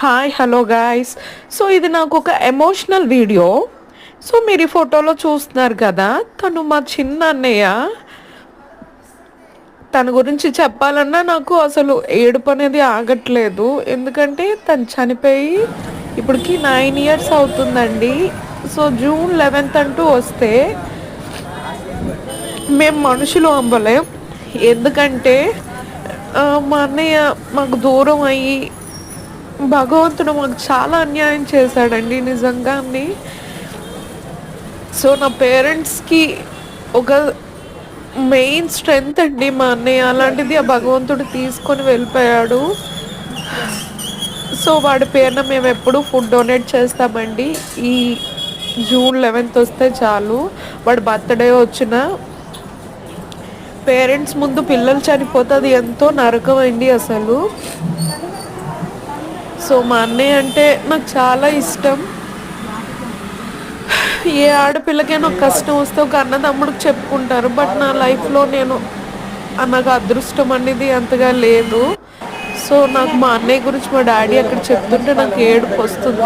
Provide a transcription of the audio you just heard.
Hi hello guys so ఇది నాకు ఒక ఎమోషనల్ వీడియో సో మీరు ఈ ఫోటోలో చూస్తున్నారు కదా తను మా చిన్న అన్నయ్య. తన గురించి చెప్పాలన్నా నాకు అసలు ఏడుపు అనేది ఆగట్లేదు. ఎందుకంటే తను చనిపోయి ఇప్పటికి నైన్ ఇయర్స్ అవుతుందండి. సో జూన్ లెవెన్త్ అంటూ వస్తే మేము మనుషులు అమ్మలేం ఎందుకంటే మా అన్నయ్య మాకు దూరం అయ్యి భగవంతుడు మాకు చాలా అన్యాయం చేశాడండి నిజంగాని సో నా పేరెంట్స్కి ఒక మెయిన్ స్ట్రెంగ్త్ అండి మా అన్నయ్య. అలాంటిది ఆ భగవంతుడు తీసుకొని వెళ్ళిపోయాడు. సో వాడి పేరున మేము ఎప్పుడు ఫుడ్ డొనేట్ చేస్తామండి. ఈ జూన్ లెవెన్త్ వస్తే చాలు. వాడు బర్త్డే వచ్చిన పేరెంట్స్ ముందు పిల్లలు చనిపోతే అది ఎంతో నరకం అండి అసలు. సో మా అన్నయ్య అంటే నాకు చాలా ఇష్టం. ఏ ఆడపిల్లకైనా ఒక కష్టం వస్తే ఒక అన్నదమ్ముడికి చెప్పుకుంటారు బట్ నా లైఫ్లో నేను నాకు అదృష్టం అనేది అంతగా లేదు. సో నాకు మా అన్నయ్య గురించి మా డాడీ అక్కడ చెప్తుంటే నాకు ఏడుపు వస్తుంది.